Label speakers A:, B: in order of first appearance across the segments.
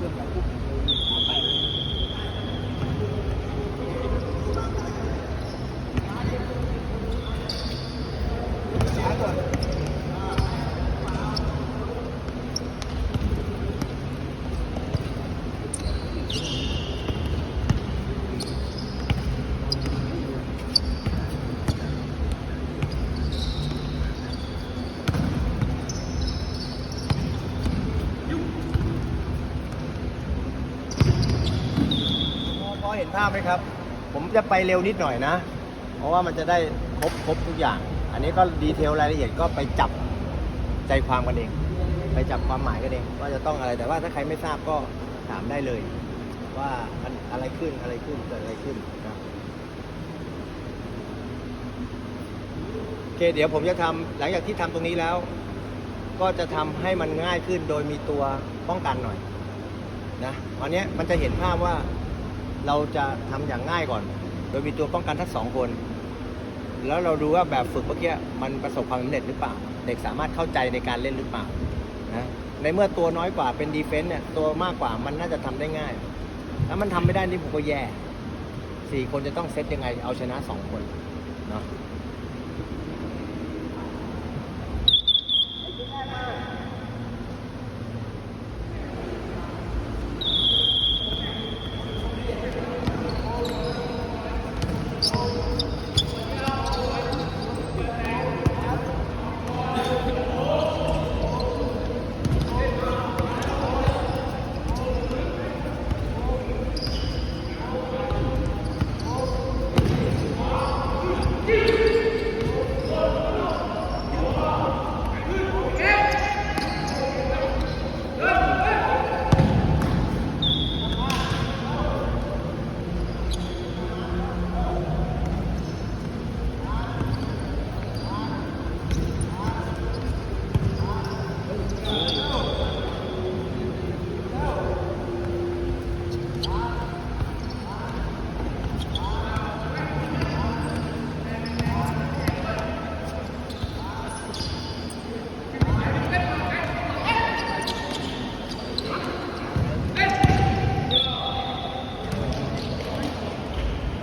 A: Thank you.
B: พอเห็นภาพไหมครับ ผมจะไปเร็วนิดหน่อยนะ เพราะว่ามันจะได้ครบครบทุกอย่าง อันนี้ก็ดีเทลรายละเอียดก็ไปจับใจความกันเอง ไปจับความหมายกันเองว่าจะต้องอะไร แต่ว่าถ้าใครไม่ทราบก็ถามได้เลย ว่ามันอะไรขึ้นอะไรขึ้นเกิดอะไรขึ้นนะโอเค เดี๋ยวผมจะทำหลังจากที่ทำตรงนี้แล้ว ก็จะทำให้มันง่ายขึ้นโดยมีตัวป้องกันหน่อยนะวันนี้มันจะเห็นภาพว่า เราจะทำอย่างง่ายก่อน โดยมีตัวป้องกันทั้งสองคน แล้วเราดูว่าแบบฝึกเมื่อกี้มันประสบความสำเร็จหรือเปล่า เด็กสามารถเข้าใจในการเล่นหรือเปล่านะในเมื่อตัวน้อยกว่าเป็นดีเฟนต์เนี่ยตัวมากกว่ามันน่าจะทำได้ง่าย ถ้ามันทำไม่ได้นี่ผมก็แย่สี่คนจะต้องเซตยังไงเอาชนะสองคนเนาะ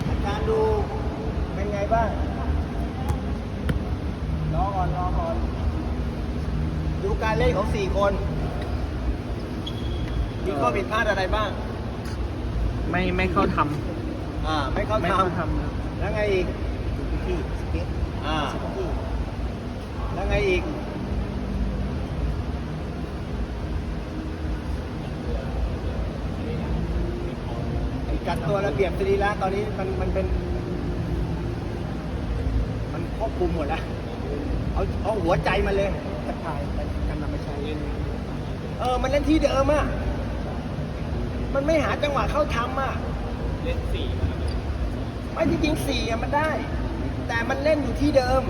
B: อาจารย์ดูเป็นไง บ้างรอก่อนรอก่อนดูการเล่นของสี่คนมีข้อผิดพลาดอะไรบ้าง
A: ไม่ไม่เข้าท
B: อ่า ไม่เข้าำ
A: ไม่
B: ท
A: เข้าทำำ
B: แล้วไงอีก
A: ที่สเก็ต
B: อ่าแล้วไงอีก ไอ้จัดตัวระเบียบสรีระตอนนี้มันมันเป็นมัน ควบคุมหมดแล้ว เอาเอาหัวใจมาเลย
A: ตะข่ายกันนำไปใช้
B: เออ มันเล่นที่เดิมอะ มันไม่หาจังหวะเข้าทำอะ
A: เล่นสี่
B: ไม่จริงๆสี่อะมันได้ แต่มันเล่นอยู่ที่เดิม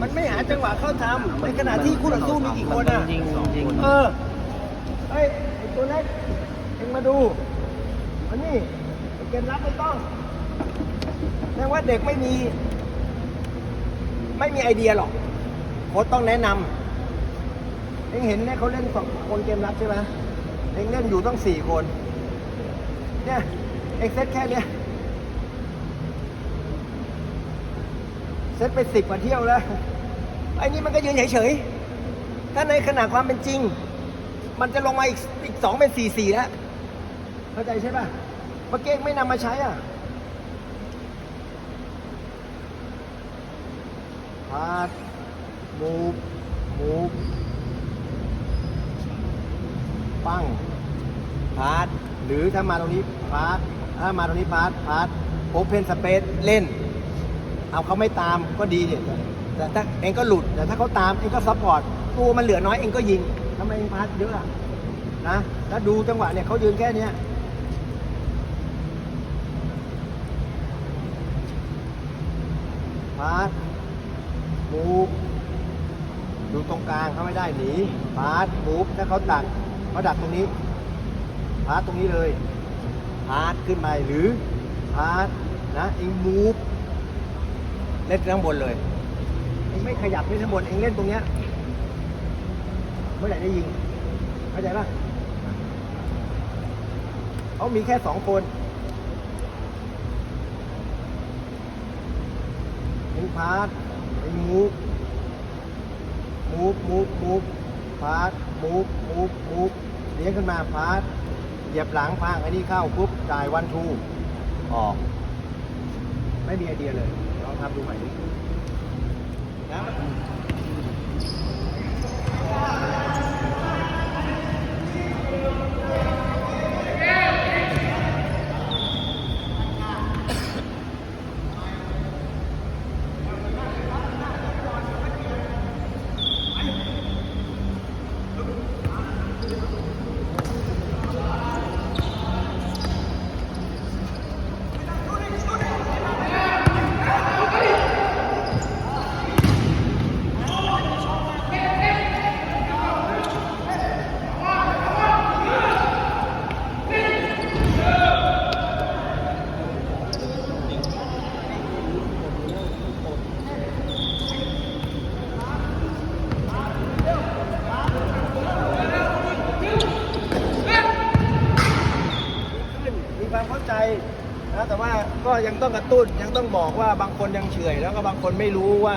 B: มันไม่หาจังหวะเข้าทำในขณะที่คู่ต่อสู้มีกี่คนอะ
A: ยิงยิง
B: เออเฮ้ยไอ้ตัวเล็กเอ็งมาดูอันนี้ไอ้เกมรับไม่ต้องแม้ว่าเด็กไม่มี ไม่มีไอเดียหรอกโค้ชต้องแนะนำเอ็งเห็นเนี่ยเขาเล่นสองคนเกมรับใช่ไหมเอ็งเล่นอยู่ต้องสี่คน เนี่ยเอ็งเซตแค่เนี้ยเซตไปสิบกว่าเที่ยวแล้วไอ้นี่มันก็ยืนเฉยๆถ้าในขณะความเป็นจริง มันจะลงมาอีกอีกสองเป็นสี่สี่แล้วเข้าใจใช่ป่ะเมื่อกี้ไม่นำมาใช้อะ พาดมูฟมูฟปั้งพาดหรือถ้ามาตรงนี้พาดถ้ามาตรงนี้พาดพาดโอเพนสเปซเล่น เอาเขาไม่ตามก็ดีเนี่ยแต่ถ้าเองก็หลุด แต่ถ้าเขาตามเองก็ซัพพอร์ตตัวมันเหลือน้อยเองก็ยิงทำไมเองพาสเยอะนะถ้าดูจังหวะเนี่ยเขายืนแค่เนี้ยพาสมูฟ ดูตรงกลางเขาไม่ได้หนีพาสมูฟถ้าเขาดักเขาดักตรงนี้พาสตรงนี้เลยพาสขึ้นมาหรือพาสนะเองมูฟเล่นข้างบนเลยเองไม่ขยับเล่นข้างบนเองเล่นตรงเนี้ยเมื่อไหร่ได้ยิงเข้าใจป่ะเขามีแค่สองคนเป็นพาร์ทเป็นมูฟ มูฟมูฟมูฟพาร์ทมูฟมูฟมูฟเลี้ยงขึ้นมาพาร์ทเหยียบหลังพางไอ้นี่เข้าปุ๊บจ่ายวันทูออก ไม่มีไอเดียเลยลองทำดูใหม่ดินะ ความเข้าใจนะแต่ว่าก็ยังต้องกระตุ้นยังต้องบอกว่าบางคนยังเฉยแล้วก็บางคนไม่รู้ว่า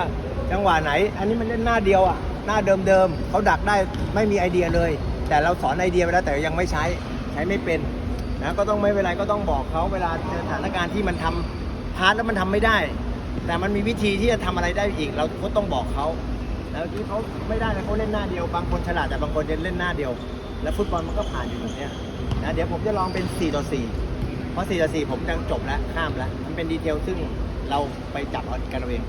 B: จังหวะไหน อันนี้มันเล่นหน้าเดียวอะหน้าเดิมๆเขาดักได้ไม่มีไอเดียเลย แต่เราสอนไอเดียไปแล้วแต่ยังไม่ใช้ใช้ไม่เป็นนะก็ต้องไม่เป็นไรก็ต้องบอกเขาเวลาเจอสถานการณ์ที่มันทำพาร์ทแล้วมันทำไม่ได้ แต่มันมีวิธีที่จะทำอะไรได้อีก เราก็ต้องบอกเขาแล้วที่เขาไม่ได้แล้วเขาเล่นหน้าเดียว บางคนฉลาดแต่บางคนจะเล่นหน้าเดียว แล้วฟุตบอลมันก็ผ่านอยู่แบบนี้นะเดี๋ยวผมจะลองเป็น4ต่อ4 เพราะ4ต่อ4ผมยังจบแล้วข้ามแล้ว มันเป็นดีเทลซึ่งเราไปจับเอากันเอาเอง